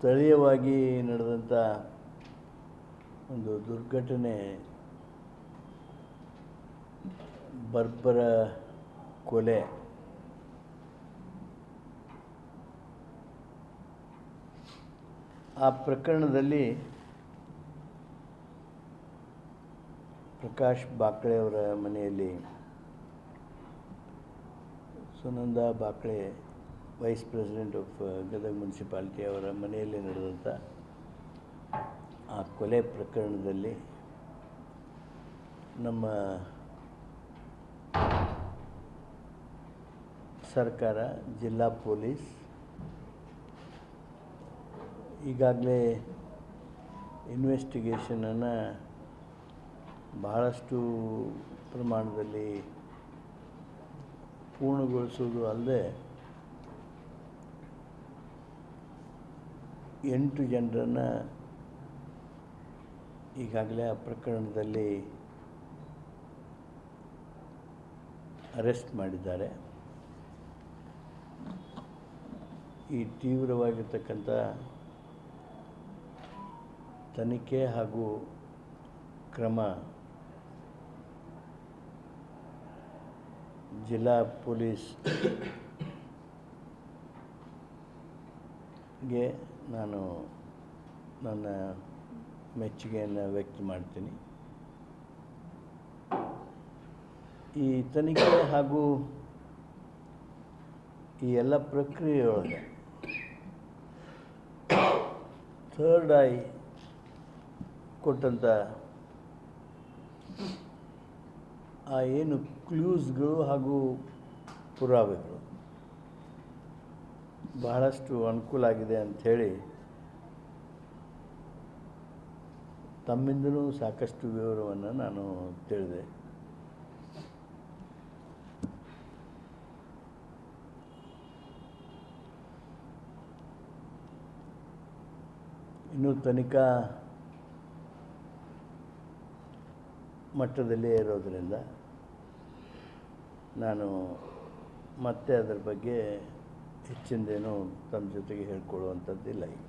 ಸ್ಥಳೀಯವಾಗಿ ನಡೆದಂಥ ಒಂದು ದುರ್ಘಟನೆ ಬರ್ಬರ ಕೊಲೆ. ಆ ಪ್ರಕರಣದಲ್ಲಿ ಪ್ರಕಾಶ್ ಬಾಕ್ಳೆ ಅವರ ಮನೆಯಲ್ಲಿ. Sunanda Bakle vice president of Gadag municipality ಅವರ ಮನೆಯಲ್ಲಿ ನಡೆದಂಥ ಆ ಕೊಲೆ ಪ್ರಕರಣದಲ್ಲಿ ನಮ್ಮ ಸರ್ಕಾರ, ಜಿಲ್ಲಾ ಪೊಲೀಸ್ ಈಗಾಗಲೇ ಇನ್ವೆಸ್ಟಿಗೇಷನನ್ನು ಬಹಳಷ್ಟು ಪ್ರಮಾಣದಲ್ಲಿ ಪೂರ್ಣಗೊಳಿಸೋದು ಅಲ್ಲದೆ ಎಂಟು ಜನರನ್ನು ಈಗಾಗಲೇ ಆ ಪ್ರಕರಣದಲ್ಲಿ ಅರೆಸ್ಟ್ ಮಾಡಿದ್ದಾರೆ. ಈ ತೀವ್ರವಾಗಿರ್ತಕ್ಕಂಥ ತನಿಖೆ ಹಾಗೂ ಕ್ರಮ ಜಿಲ್ಲಾ ಪೊಲೀಸ್ಗೆ ನಾನು ನನ್ನ ಮೆಚ್ಚುಗೆಯನ್ನು ವ್ಯಕ್ತ ಮಾಡ್ತೀನಿ. ಈ ತನಿಖೆ ಹಾಗೂ ಈ ಎಲ್ಲ ಪ್ರಕ್ರಿಯೆಯೊಳಗೆ ಥರ್ಡ್ ಐ ಕೊಟ್ಟಂಥ ಆ ಏನು ಕ್ಲೂಸ್ಗಳು ಹಾಗೂ ಪುರಾವೆಗಳು ಬಹಳಷ್ಟು ಅನುಕೂಲ ಆಗಿದೆ ಅಂಥೇಳಿ ತಮ್ಮಿಂದಲೂ ಸಾಕಷ್ಟು ವಿವರವನ್ನು ನಾನು ತಿಳಿದೆ. ಇನ್ನು ತನಿಖಾ ಮಟ್ಟದಲ್ಲೇ ಇರೋದರಿಂದ ನಾನು ಮತ್ತೆ ಅದರ ಬಗ್ಗೆ ಹೆಚ್ಚಿಂದೇನು ತಮ್ಮ ಜೊತೆಗೆ ಹೇಳ್ಕೊಳ್ಳುವಂಥದ್ದಿಲ್ಲ ಈಗ.